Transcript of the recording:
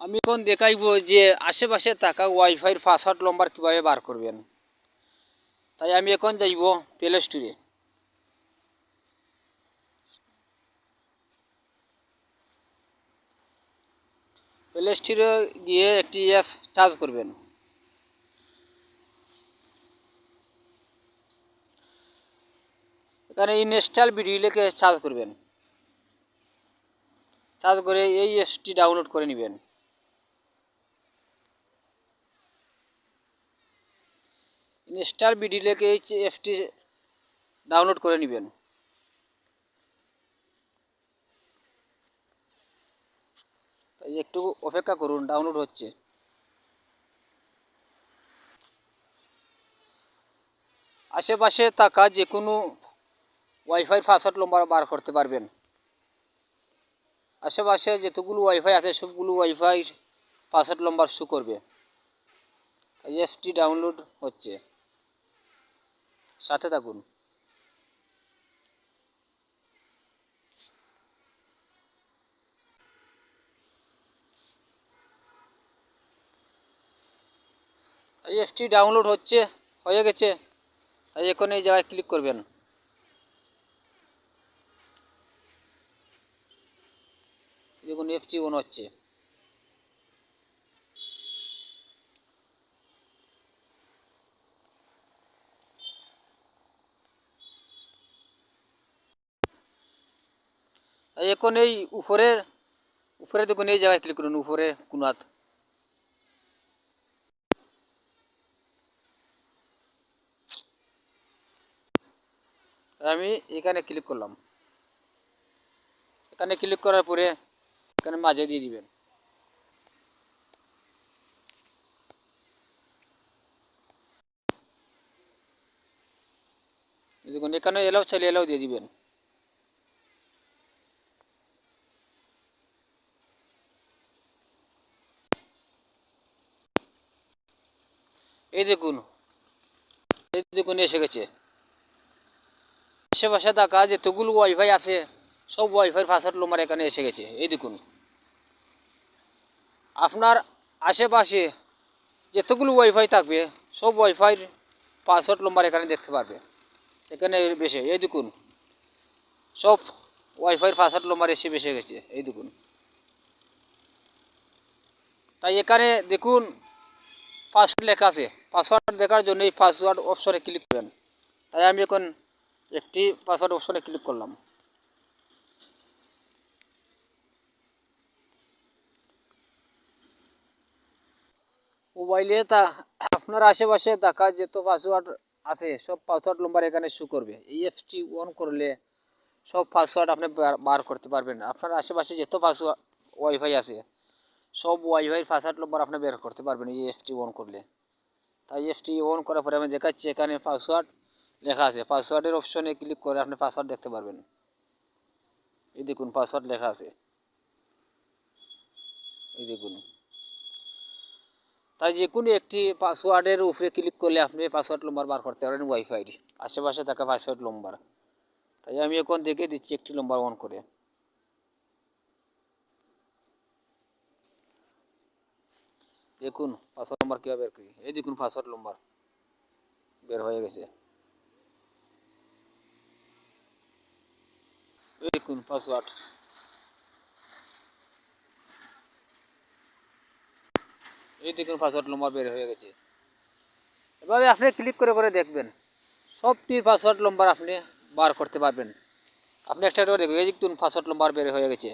আমি এখন দেখাইব যে আশেপাশে থাকা ওয়াইফাইয়ের পাসওয়ার্ড নম্বর কীভাবে বার করবেন। তাই আমি এখন যাইব প্লে স্টোরে প্লে স্টোরে গিয়ে একটি অ্যাপ চার্জ করবেন। এখানে ইনস্টল ভিডিও লিখে চার্জ করবেন। চার্জ করে এই অ্যাপটি ডাউনলোড করে নেবেন। ইনস্টল ভিডিও লিখে এই অ্যাপটি ডাউনলোড করে নেবেন। একটু অপেক্ষা করুন, ডাউনলোড হচ্ছে। আশেপাশে থাকা যে কোনো ওয়াইফাই পাসওয়ার্ড নম্বর বার করতে পারবেন। আশেপাশে যতগুলো ওয়াইফাই আছে, সবগুলো ওয়াইফাই পাসওয়ার্ড নম্বর শো করবে। এসটি ডাউনলোড হচ্ছে। সাথে থাকুন। এসটি ডাউনলোড হচ্ছে, হয়ে গেছে। তাই এখন এই জায়গায় ক্লিক করবেন। দেখুন এফটি অন হচ্ছে। এখন এই উপরে উপরে দেখুন এই জায়গায় ক্লিক করুন উপরে কোনাত আমি এখানে ক্লিক করলাম। এখানে ক্লিক করার পরে এখানে মাঝে দিয়ে দিবেন। দেখুন, এখানে এলাও চাইলে এলাও দিয়ে দিবেন। এই দেখুন এই দেখুন এসে গেছে। আশেপাশে থাকা যেতগুলো ওয়াইফাই আছে, সব ওয়াইফাই পাসওয়ার্ড নম্বর এখানে এসে গেছে। এই দেখুন, আপনার আশেপাশে যেতগুলো ওয়াইফাই থাকবে, সব ওয়াইফাইয়ের পাসওয়ার্ড নম্বর এখানে দেখতে পারবে। এখানে বেশি এই দেখুন, সব ওয়াইফাইয়ের পাসওয়ার্ড নম্বর এসে বেসে গেছে। এই দেখুন, তাই এখানে দেখুন পাসওয়ার্ড লেখা আছে। পাসওয়ার্ড দেখার জন্য এই পাসওয়ার্ড অপশনে ক্লিক করেন তাই আমি এখন একটি পাসওয়ার্ড অপশনে ক্লিক করলাম। মোবাইলে তা আপনার আশেপাশে থাকা যত পাসওয়ার্ড আছে, সব পাসওয়ার্ড নম্বর এখানে শো করবে। এই অ্যাপসটি অন করলে সব পাসওয়ার্ড আপনি বার- করতে পারবেন। আপনার আশেপাশে যত পাসওয়ার্ড ওয়াইফাই আছে, সব ওয়াইফাই পাসওয়ার্ড নম্বর আপনি বের করতে পারবেন এই অ্যাপসটি অন করলে। তাই অ্যাপসটি অন করার পরে আমি দেখাচ্ছি, এখানে পাসওয়ার্ড লেখা আছে। পাসওয়ার্ডের অপশনে ক্লিক করে আপনি পাসওয়ার্ড দেখতে পারবেন। এই দেখুন পাসওয়ার্ড লেখা আছে। এই দেখুন। তাই যে কোনো একটি পাসওয়ার্ডের উপরে ক্লিক করলে আপনি পাসওয়ার্ড নম্বর বার করতে পারেন ওয়াইফাইয়ের আশেপাশে থাকা পাসওয়ার্ড নম্বর তাই আমি এখন দেখে দিচ্ছি একটি নম্বর অন করে। দেখুন পাসওয়ার্ড নম্বর কীভাবে বের করি? এই দেখুন পাসওয়ার্ড নম্বর বের হয়ে গেছে। এই দেখুন পাসওয়ার্ড এই দেখুন পাসওয়ার্ড নম্বর বের হয়ে গেছে। এভাবে আপনি ক্লিক করে করে দেখবেন। সবটির পাসওয়ার্ড নম্বর আপনি বার করতে পারবেন। আপনি একটা করে দেখবেন। এই দেখুন পাসওয়ার্ড নম্বর বের হয়ে গেছে।